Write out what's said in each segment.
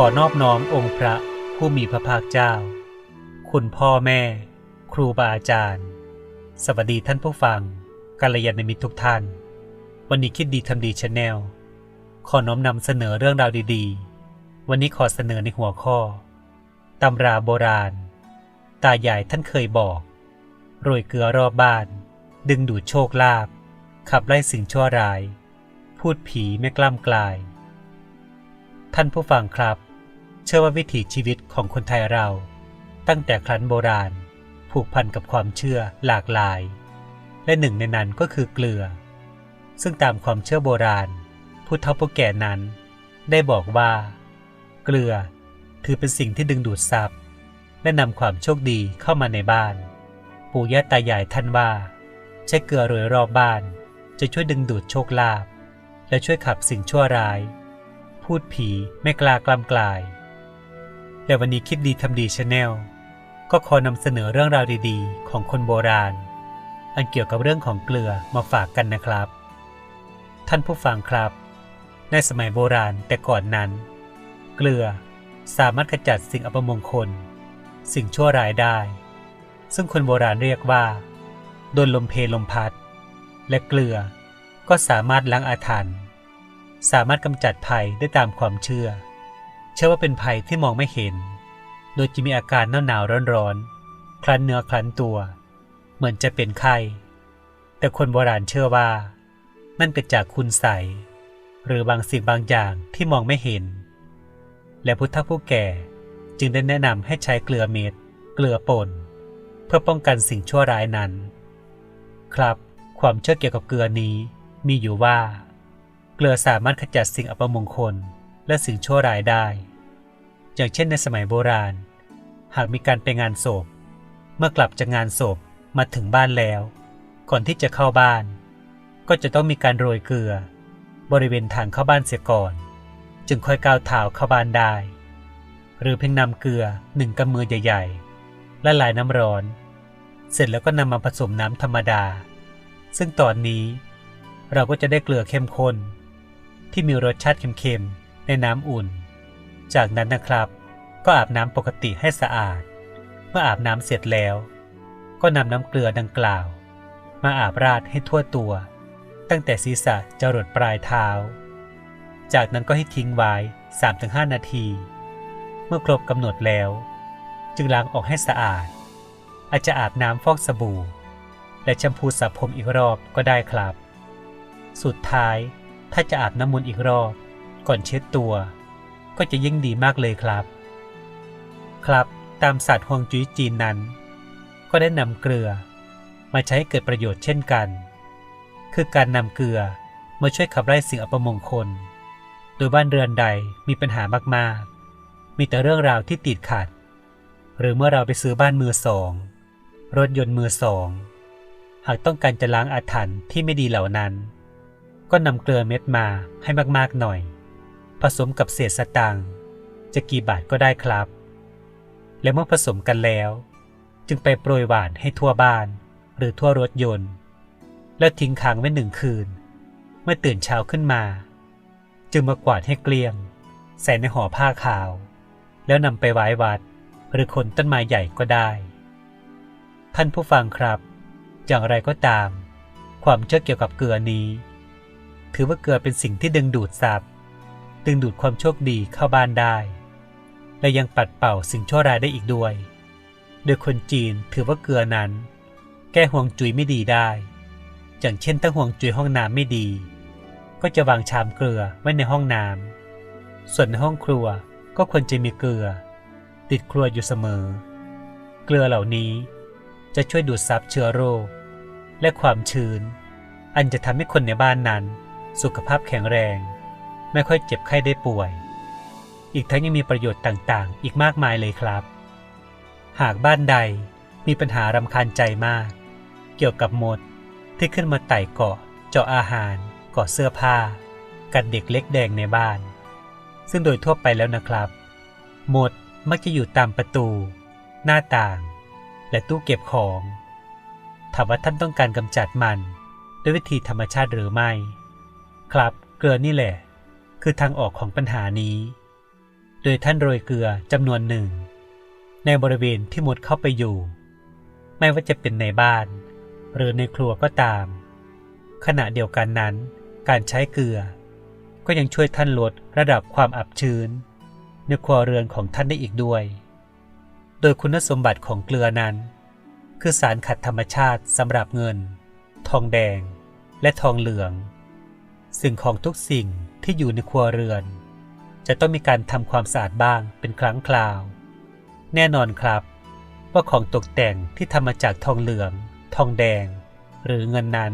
ขอนอบน้อมองค์พระผู้มีพระภาคเจ้า คุณพ่อแม่ ครูบาอาจารย์ สวัสดีท่านผู้ฟังกัลยาณมิตรทุกท่าน วันนี้คิดดีทำดีชาแนล ขอน้อมนำเสนอเรื่องราวดีๆ วันนี้ขอเสนอในหัวข้อตำราโบราณ ตายายท่านเคยบอกโรยเกลือรอบบ้าน ดึงดูดโชคลาภขับไล่สิ่งชั่วร้าย พูดผีไม่กล้ำกลาย ท่านผู้ฟังครับ เชื่อว่าวิถีชีวิตของคนไทยเรา ตั้งแต่ครั้นโบราณ ผูกพันกับความเชื่อหลากหลาย และหนึ่งในนั้นก็คือเกลือ ซึ่งตามความเชื่อโบราณ ผู้เฒ่าผู้แก่นั้น ได้บอกว่า เกลือถือเป็นสิ่งที่ดึงดูดทรัพย์ และนำความโชคดีเข้ามาในบ้าน ปู่ย่าตายายท่านว่า ใช้เกลือโรยรอบบ้าน จะช่วยดึงดูดโชคลาภและช่วยขับสิ่งชั่วร้าย พูดผีไม่กล้ากล้ำกลาย และวันนี้คิดดีทำดีชาแนลก็ขอนำเสนอเรื่องราวดีๆ ของคนโบราณ อันเกี่ยวกับเรื่องของเกลือมาฝากกันนะครับ ท่านผู้ฟังครับ ในสมัยโบราณแต่ก่อนนั้น เกลือสามารถขจัดสิ่งอัปมงคล สิ่งชั่วร้ายได้ ซึ่งคนโบราณเรียกว่าโดนลมเพลลมพัด และเกลือก็สามารถล้างอาถรรพ์สามารถกำจัดภัยได้ตามความเชื่อ เชื่อว่าเป็นภัยที่มองไม่เห็น โดยจะมีอาการหนาวหนาวร้อนร้อนๆ คลันเนื้อคลันตัว เหมือนจะเป็นไข้ แต่คนโบราณเชื่อว่า นั่นเกิดจากคุณใสหรือบางสิ่งบางอย่างที่มองไม่เห็น และพุทธผู้แก่จึงได้แนะนำให้ใช้เกลือเม็ด เกลือป่น เพื่อป้องกันสิ่งชั่วร้ายนั้น ครับ ความเชื่อเกี่ยวกับเกลือนี้มีอยู่ว่า เกลือสามารถขจัดสิ่งอัปมงคลและสิ่งชั่วร้ายได้ อย่างเช่นในสมัยโบราณ หากมีการไปงานศพ เมื่อกลับจากงานศพมาถึงบ้านแล้ว ก่อนที่จะเข้าบ้าน ก็จะต้องมีการโรยเกลือ บริเวณทางเข้าบ้านเสียก่อน จึงค่อยก้าวเท้าเข้าบ้านได้ หรือเพียงนำเกลือหนึ่งกำมือใหญ่ๆละลายน้ำร้อน เสร็จแล้วก็นำมาผสมน้ำธรรมดา ซึ่งตอนนี้ เราก็จะได้เกลือเข้มข้นที่มีรสชาติเค็มๆในน้ำอุ่น จากนั้นนะครับ ก็อาบน้ำปกติให้สะอาด เมื่ออาบน้ำเสร็จแล้ว ก็นำน้ำเกลือดังกล่าว มาอาบราดให้ทั่วตัว ตั้งแต่ศีรษะจรดปลายเท้า จากนั้นก็ให้ทิ้งไว้ 3-5 นาที เมื่อครบกำหนดแล้ว จึงล้างออกให้สะอาด อาจจะอาบน้ำฟอกสบู่ และแชมพูสระผมอีกรอบก็ได้ครับ สุดท้ายถ้าจะอาบน้ำมนต์อีกรอบ ก่อนเช็ดตัว ก็จะยิ่งดีมากเลยครับ ครับตามศาสตร์ฮวงจุ้ยจีนนั้น ก็ได้นำเกลือ มาใช้ให้เกิดประโยชน์เช่นกัน คือการนำเกลือมาช่วยขับไล่สิ่งอัปมงคล โดยบ้านเรือนใดมีปัญหามากๆ มีแต่เรื่องราวที่ติดขัด หรือเมื่อเราไปซื้อบ้านมือสอง รถยนต์มือสอง หากต้องการจะล้างอาถรรพ์ที่ไม่ดีเหล่านั้น ก็นำเกลือเม็ดมาให้มากๆหน่อย ผสมกับเศษสตางค์จะกี่บาทก็ได้ครับ และเมื่อผสมกันแล้ว จึงไปโปรยหวานให้ทั่วบ้าน หรือทั่วรถยนต์ แล้วทิ้งค้างไว้หนึ่งคืน เมื่อตื่นเช้าขึ้นมา จึงมากวาดให้เกลี้ยง ใส่ในห่อผ้าขาว แล้วนำไปไว้วัด หรือคนต้นไม้ใหญ่ก็ได้ ท่านผู้ฟังครับ อย่างไรก็ตาม ความเชื่อเกี่ยวกับเกลือนี้ ถือว่าเกลือเป็นสิ่งที่ดึงดูดทรัพย์ ดึงดูดความโชคดีเข้าบ้านได้ และยังปัดเป่าสิ่งชั่วร้ายได้อีกด้วย โดยคนจีนถือว่าเกลือนั้น แก้ห่วงจุยไม่ดีได้ อย่างเช่นถ้าห่วงจุยห้องน้ำไม่ดี ก็จะวางชามเกลือไว้ในห้องน้ำส่วนในห้องครัวก็ควรจะมีเกลือ ติดครัวอยู่เสมอ เกลือเหล่านี้จะช่วยดูดซับเชื้อโรค และความชื้น อันจะทำให้คนในบ้านนั้น สุขภาพแข็งแรง ไม่ค่อยเจ็บไข้ได้ป่วย อีกทั้งยังมีประโยชน์ต่างๆ อีกมากมายเลยครับ หากบ้านใดมีปัญหารำคาญใจมาก เกี่ยวกับมดที่ขึ้นมาไต่เกาะ เจาะอาหารเกาะเสื้อผ้า กัดเด็กเล็กแดงในบ้าน ซึ่งโดยทั่วไปแล้วนะครับมดมักจะอยู่ตามประตู หน้าต่าง และตู้เก็บของถามว่าท่านต้องการกำจัดมัน ด้วยวิธีธรรมชาติหรือไม่ ครับ เกลือนี่แหละ คือทางออกของปัญหานี้ โดยท่านโรยเกลือจำนวนหนึ่ง ในบริเวณที่มดเข้าไปอยู่ ไม่ว่าจะเป็นในบ้าน หรือในครัวก็ตาม ขณะเดียวกันนั้น การใช้เกลือ ก็ยังช่วยท่านลดระดับความอับชื้น ในครัวเรือนของท่านได้อีกด้วย โดยคุณสมบัติของเกลือนั้น คือสารขัดธรรมชาติสำหรับเงิน ทองแดง และทองเหลือง สิ่งของทุกสิ่ง ที่อยู่ในครัวเรือน จะต้องมีการทำความสะอาดบ้างเป็นครั้งคราว แน่นอนครับ ว่าของตกแต่งที่ทำมาจากทองเหลือง ทองแดง หรือเงินนั้น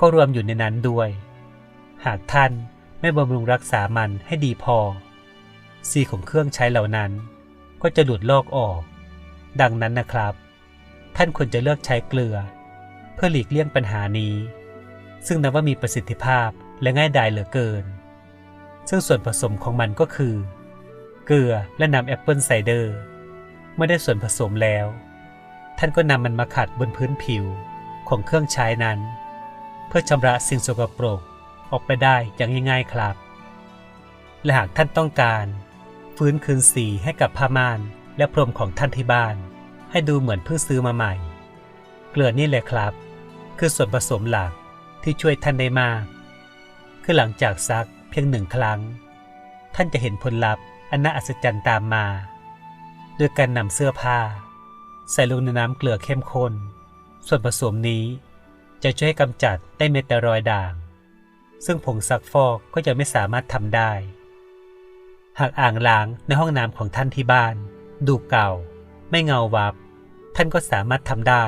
ก็รวมอยู่ในนั้นด้วย หากท่านไม่บำรุงรักษามันให้ดีพอ สีของเครื่องใช้เหล่านั้นก็จะหลุดลอกออก ดังนั้นนะครับ ท่านควรจะเลือกใช้เกลือ เพื่อหลีกเลี่ยงปัญหานี้ ซึ่งนับว่ามีประสิทธิภาพและง่ายดายเหลือเกิน ซึ่งส่วนผสมของมันก็คือ เกลือและน้ำแอปเปิลไซเดอร์ เมื่อได้ส่วนผสมแล้ว ท่านก็นำมันมาขัดบนพื้นผิวของเครื่องใช้นั้น เพื่อชำระสิ่งสกปรกออกไปได้อย่างง่ายๆครับ และหากท่านต้องการ ฟื้นคืนสีให้กับผ้าม่านและพรมของท่านที่บ้าน ให้ดูเหมือนเพิ่งซื้อมาใหม่ เกลือนี่แหละครับ คือส่วนผสมหลักที่ช่วยท่านได้มาก คือหลังจากซัก เพียงหนึ่งครั้ง ท่านจะเห็นผลลัพธ์อันน่าอัศจรรย์ตามมาด้วยการนำเสื้อผ้า ใส่ลงในน้ำเกลือเข้มข้น ส่วนผสมนี้จะช่วยกำจัดได้เม็ดแต่รอยด่าง ซึ่งผงซักฟอกก็จะไม่สามารถทำได้ หากอ่างล้างในห้องน้ำของท่านที่บ้าน ดูเก่า ไม่เงาวับ ท่านก็สามารถทำได้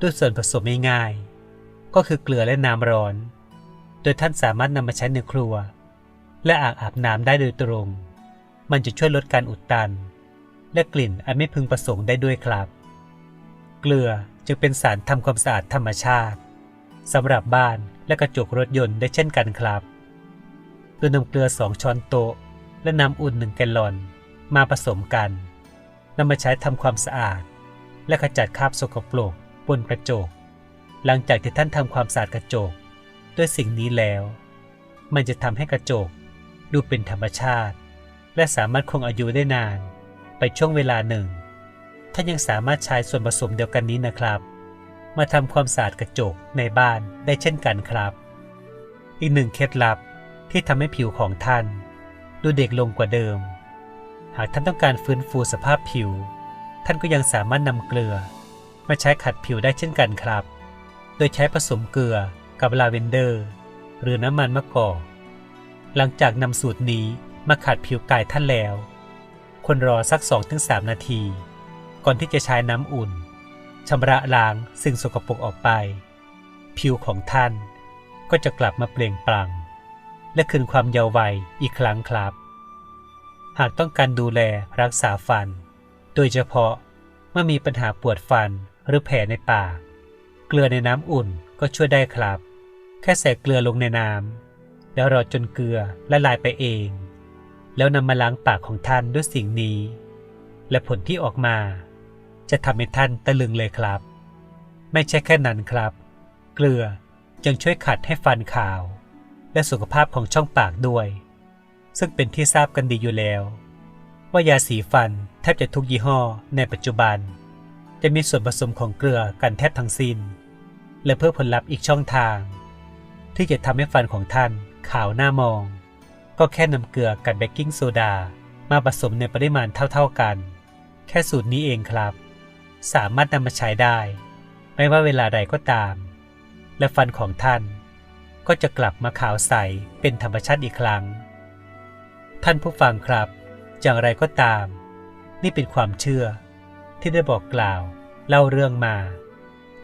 ด้วยส่วนผสมง่ายๆก็คือเกลือและน้ำร้อน โดยท่านสามารถนำมาใช้ในครัว และอ่างอาบน้ำได้โดยตรง มันจะช่วยลดการอุดตัน และกลิ่นอันไม่พึงประสงค์ได้ด้วยครับ เกลือจึงเป็นสารทำความสะอาดธรรมชาติสำหรับบ้านและกระจกรถยนต์ได้เช่นกันครับโดยนำเกลือสองช้อนโต๊ะ และน้ำอุ่นหนึ่งแกลลอน มาผสมกันนำมาใช้ทำความสะอาด และขจัดคราบสกปรกบนกระจก หลังจากที่ท่านทำความสะอาดกระจก ด้วยสิ่งนี้แล้ว มันจะทำให้กระจกดูเป็นธรรมชาติ และสามารถคงอายุได้นานไปช่วงเวลาหนึ่ง ท่านยังสามารถใช้ส่วนผสมเดียวกันนี้นะครับ มาทำความสะอาดกระจกในบ้านได้เช่นกันครับ อีกหนึ่งเคล็ดลับที่ทำให้ผิวของท่าน ดูเด็กลงกว่าเดิม หากท่านต้องการฟื้นฟูสภาพผิว ท่านก็ยังสามารถนำเกลือ มาใช้ขัดผิวได้เช่นกันครับ โดยใช้ผสมเกลือ กับลาเวนเดอร์ หรือน้ำมันมะกอก หลังจากนำสูตรนี้มาขัดผิวกายท่านแล้ว ควรรอสัก 2-3 นาที ก่อนที่จะใช้น้ำอุ่นชำระล้างสิ่งสกปรกออกไป ผิวของท่านก็จะกลับมาเปล่งปลั่ง และคืนความเยาว์วัยอีกครั้งครับ หากต้องการดูแลรักษาฟัน โดยเฉพาะเมื่อมีปัญหาปวดฟันหรือแผลในปาก เกลือในน้ำอุ่นก็ช่วยได้ครับ แค่ใส่เกลือลงในน้ำแล้วรอจนเกลือละลายไปเอง แล้วนำมาล้างปากของท่านด้วยสิ่งนี้ และผลที่ออกมา จะทำให้ท่านตะลึงเลยครับ ไม่ใช่แค่นั้นครับ เกลือยังช่วยขัดให้ฟันขาว และสุขภาพของช่องปากด้วย ซึ่งเป็นที่ทราบกันดีอยู่แล้ว ว่ายาสีฟันแทบจะทุกยี่ห้อในปัจจุบัน จะมีส่วนผสมของเกลือกันแทบทั้งสิ้น และเพื่อผลลัพธ์อีกช่องทาง ที่จะทำให้ฟันของท่านขาวหน้ามอง ก็แค่นำเกลือกับเบกกิ้งโซดามาผสมในปริมาณเท่าๆกัน แค่สูตรนี้เองครับ สามารถนำมาใช้ได้ ไม่ว่าเวลาใดก็ตาม และฟันของท่านก็จะกลับมาขาวใสเป็นธรรมชาติอีกครั้ง ท่านผู้ฟังครับ อย่างไรก็ตาม นี่เป็นความเชื่อที่ได้บอกกล่าว เล่าเรื่องมา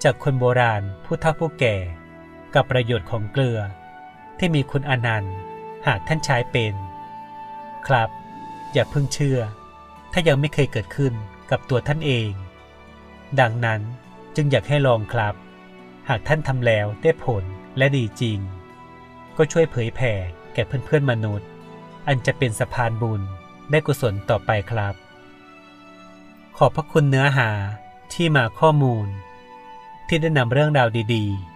จากคนโบราณผู้เฒ่าผู้แก่ กับประโยชน์ของเกลือ ที่มีคุณอนันต์ หากท่านใช้เป็น ครับ อย่าเพิ่งเชื่อ ถ้ายังไม่เคยเกิดขึ้นกับตัวท่านเอง ดังนั้นจึงอยากให้ลองครับ หากท่านทำแล้วได้ผลและดีจริง ก็ช่วยเผยแผ่แก่เพื่อนๆมนุษย์ อันจะเป็นสะพานบุญได้กุศลต่อไปครับ ขอบพระคุณเนื้อหาที่มาข้อมูล ที่ได้นำเรื่องราวดี ๆ